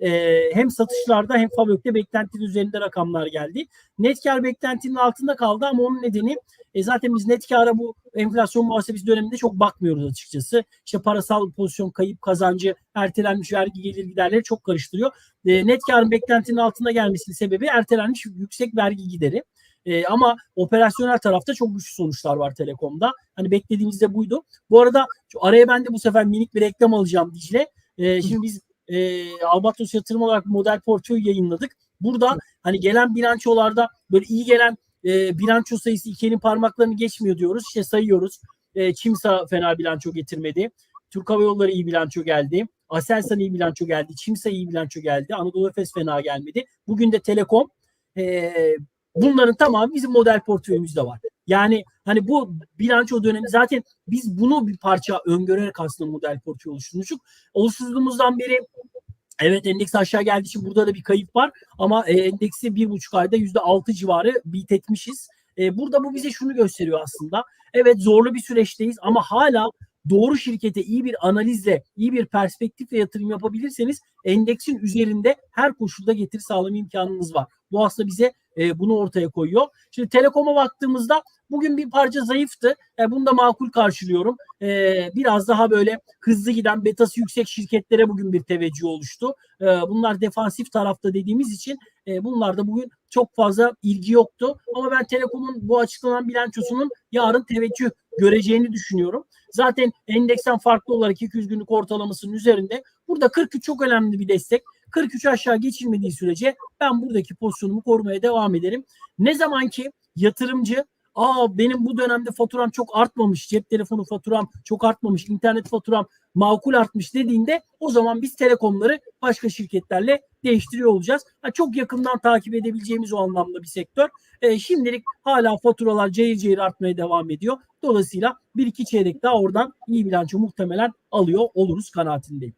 e, hem satışlarda hem Favök'te beklentinin üzerinde rakamlar geldi. Net kar beklentinin altında kaldı ama onun nedeni e, zaten biz net kara bu enflasyon muhasebesi döneminde çok bakmıyoruz açıkçası. İşte parasal pozisyon kayıp kazancı ertelenmiş vergi gelir giderleri çok karıştırıyor. E, net karın beklentinin altında gelmesinin sebebi ertelenmiş yüksek vergi gideri. E, ama operasyonel tarafta çok güçlü sonuçlar var Telekom'da. Hani beklediğimiz de buydu. Bu arada araya ben de bu sefer minik bir reklam alacağım Dicle. E, şimdi biz e, Albatros yatırım olarak model portföy yayınladık. Burada hani gelen bilançolarda böyle iyi gelen e, bilanço sayısı iki elin parmaklarını geçmiyor diyoruz. İşte sayıyoruz. E, Çimsa fena bilanço getirmedi. Türk Hava Yolları iyi bilanço geldi. Aselsan iyi bilanço geldi. Çimsa iyi bilanço geldi. Anadolu Efes fena gelmedi. Bugün de Telekom e, bunların tamamı bizim model portföyümüzde var. Yani hani bu bilanço dönemi zaten biz bunu bir parça öngörerek aslında model portföy oluşturmuştuk. Oluşturduğumuzdan beri Evet endeks aşağı geldiği için burada da bir kayıp var ama e, endeksi bir buçuk ayda yüzde altı civarı bit etmişiz. E, burada bu bize şunu gösteriyor aslında. Evet zorlu bir süreçteyiz ama hala doğru şirkete iyi bir analizle, iyi bir perspektifle yatırım yapabilirseniz endeksin üzerinde her koşulda getiri sağlama imkanınız var. Bu aslında bize e, bunu ortaya koyuyor. Şimdi Telekom'a baktığımızda bugün bir parça zayıftı. E, bunu da makul karşılıyorum. E, biraz daha böyle hızlı giden betası yüksek şirketlere bugün bir teveccüh oluştu. E, bunlar defansif tarafta dediğimiz için e, bunlarda bugün çok fazla ilgi yoktu. Ama ben Telekom'un bu açıklanan bilançosunun yarın teveccüh göreceğini düşünüyorum. Zaten endeksten farklı olarak 200 günlük ortalamasının üzerinde. Burada 43 çok önemli bir destek. 43 aşağı geçilmediği sürece ben buradaki pozisyonumu korumaya devam ederim. Ne zaman ki yatırımcı aa benim bu dönemde faturam çok artmamış, cep telefonu faturam çok artmamış, internet faturam makul artmış dediğinde o zaman biz telekomları başka şirketlerle değiştiriyor olacağız. Ha, çok yakından takip edebileceğimiz o anlamda bir sektör. E, şimdilik hala faturalar cayır cayır artmaya devam ediyor. Dolayısıyla bir iki çeyrek daha oradan iyi bilanço muhtemelen alıyor oluruz kanaatindeyim.